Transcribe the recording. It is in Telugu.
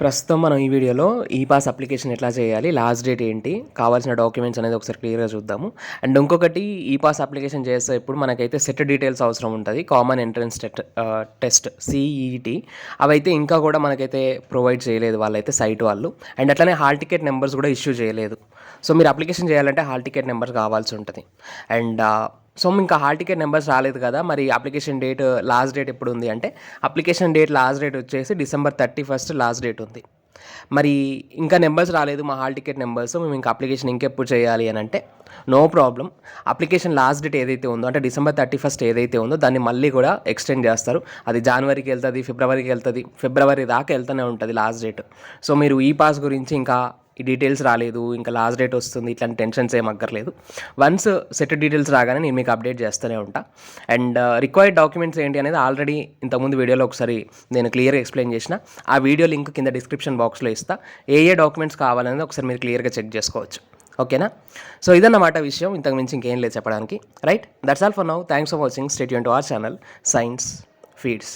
ప్రస్తుతం మనం ఈ వీడియోలో ఈ పాస్ అప్లికేషన్ ఎట్లా చేయాలి లాస్ట్ డేట్ ఏంటి కావాల్సిన డాక్యుమెంట్స్ అనేది ఒకసారి క్లియర్గా చూద్దాము. అండ్ ఇంకొకటి ఈ పాస్ అప్లికేషన్ చేస్తే ఇప్పుడు మనకైతే సెట్ డీటెయిల్స్ అవసరం ఉంటుంది. Common entrance TET test CET అవైతే ఇంకా కూడా మనకైతే ప్రొవైడ్ చేయలేదు వాళ్ళైతే సైట్ వాళ్ళు. అండ్ అట్లనే హాల్ టికెట్ నెంబర్స్ కూడా ఇష్యూ చేయలేదు. సో మీరు అప్లికేషన్ చేయాలంటే హాల్ టికెట్ నెంబర్ కావాల్సి ఉంటుంది. అండ్ సో ఇంకా హాల్ టికెట్ నెంబర్స్ రాలేదు కదా మరి అప్లికేషన్ డేట్ లాస్ట్ డేట్ ఎప్పుడు ఉంది? అంటే అప్లికేషన్ డేట్ లాస్ట్ డేట్ వచ్చేసి December thirty first last date ఉంది. మరి ఇంకా నెంబర్స్ రాలేదు మా హాల్ టికెట్ నెంబర్స్ మేము ఇంకా అప్లికేషన్ ఇంకెప్పుడు చేయాలి అని అంటే no problem. Application last date ఏదైతే ఉందో అంటే డిసెంబర్ థర్టీ ఫస్ట్ ఏదైతే ఉందో దాన్ని మళ్ళీ కూడా ఎక్స్టెండ్ చేస్తారు. అది జనవరికి వెళ్తుంది ఫిబ్రవరికి వెళ్తుంది ఫిబ్రవరి దాకా వెళ్తూనే ఉంటుంది లాస్ట్ డేట్. సో మీరు ఈ పాస్ గురించి ఇంకా ఈ డీటెయిల్స్ రాలేదు ఇంకా లాస్ట్ డేట్ వస్తుంది ఇట్లాంటి టెన్షన్స్ ఏం అక్కర్లేదు. వన్స్ సెట్ డీటెయిల్స్ రాగానే నేను మీకు అప్డేట్ చేస్తూనే ఉంటా. అండ్ రిక్వైర్డ్ డాక్యుమెంట్స్ ఏంటి అనేది ఆల్రెడీ ఇంతకుముందు వీడియోలో ఒకసారి నేను క్లియర్గా ఎక్స్ప్లెయిన్ చేసిన. ఆ వీడియో లింక్ కింద డిస్క్రిప్షన్ బాక్స్లో ఇస్తా. ఏ ఏ డాక్యుమెంట్స్ కావాలనేది ఒకసారి మీరు క్లియర్గా చెక్ చేసుకోవచ్చు. ఓకేనా సో ఇదన్నమాట విషయం. ఇంతకు మించి ఇంకేం లేదు చెప్పడానికి. Right that's all for now thanks for watching stay Yoon to our channel Science Feeds